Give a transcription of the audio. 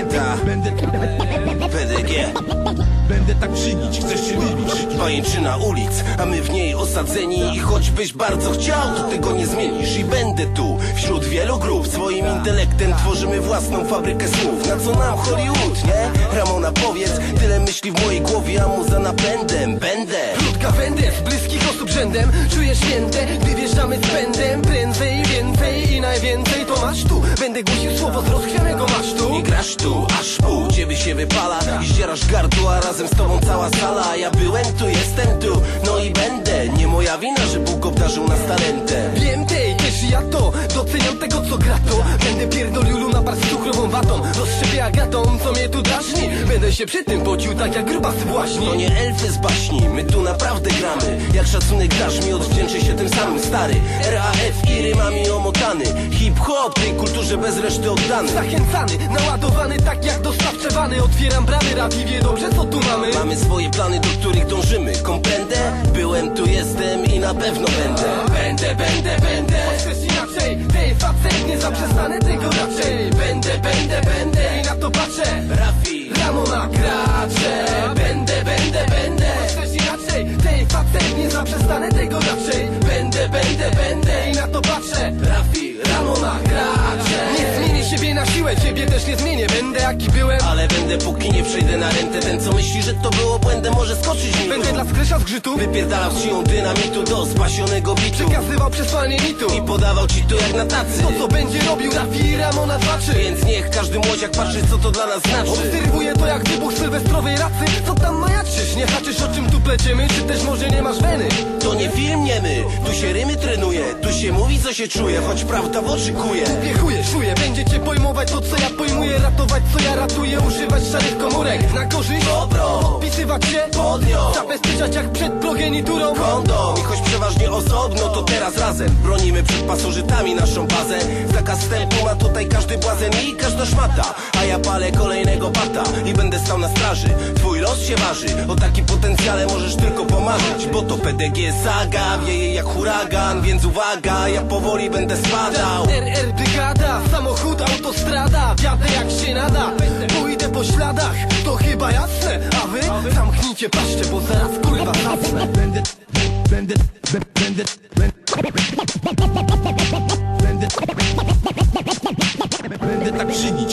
Ta. PDG Będę tak czynić, chcesz się wybić Pajęczyna ulic, a my w niej osadzeni. I choćbyś bardzo chciał, to tego nie zmienisz. I będę tu, wśród wielu grup. Swoim intelektem tworzymy własną fabrykę słów. Na co nam Hollywood, nie? Ramona powiedz, tyle myśli w mojej głowie A muza napędem, będę. Krótka wędę z bliskich osób rzędem. Czuję święte, gdy wjeżdżamy z pędem. Prędzej, więcej i tu Będę głosił słowo z rozchwianego masztu. Nie grasz tu, aż pół ciebie się wypala. I gardło, a razem z tobą cała sala. Ja byłem tu, jestem tu, no i będę. Nie moja wina, że Bóg obdarzył nas talentem. Wiem tej, też ja to. Doceniam tego co gra to. Będę pierdolił napar z cukrową watą. Rozszczepię agatą, co mnie tu drażni. Będę się przy tym pocił tak jak grubasy właśnie To nie elfy z baśni, my tu naprawdę gramy. Jak szacunek dasz mi, odwdzięczę się tym samym stary. RAF i rymami omotany Hip-hop tej kulturze bez reszty oddany. Zachęcany, naładowany tak jak dostawczewany Otwieram bramy, rap i wie dobrze co tu mamy. Mamy swoje plany, do których dążymy. Komprendę? Byłem, tu jestem i na pewno będę. Będę, będę, będę. Chcesz inaczej, tej facet nie zaprzestanę tego raczej. Będę, będę, Rafi, Ramona na siłę, ciebie też nie zmienię Będę jaki byłem. Ale będę póki nie przejdę na rentę. Ten co myśli, że to było błędem może skoczyć mi Będę dla skresia zgrzytu Wypierdalał z siłą dynamitu do spasionego bitu. Przekazywał przesłanie mitu I podawał ci tu jak na tacy. To co będzie robił Rafi i Ramona dwaczy Więc niech każdy młodziak patrzy co to dla nas znaczy. Obserwuję to jak wybuch sylwestrowej racy Co tam majaczysz? Nie haczysz o czym tu pleciemy? Czy też może nie masz weny? To nie film niemy, tu się rymy trenuje. Tu się mówi co się czuje, choć prawda w oczy kuje Wiechuję, czuję, będziecie pojmować to co ja pojmuję Ratować co ja ratuję, używać szarych komórek. Na korzyść, Dobro, podpisywać się pod nią. Zabezpieczać jak przed progeniturą Kondom, i choć przeważnie osobno, to teraz razem Bronimy przed pasożytami naszą bazę. Zakaz wstępu ma tutaj każdy błazen i każda szmata. A ja palę kolejnego bata i będę stał na straży. Twój los się waży, o takim potencjale możesz tylko pomarzyć. Bo to PDG saga, wieje jak huragan Więc uwaga, ja powoli będę spadał zamknijcie paszczę, bo zaraz kurwa zasnę. Będę, będę, będę, będę Będę Będę tak czynić,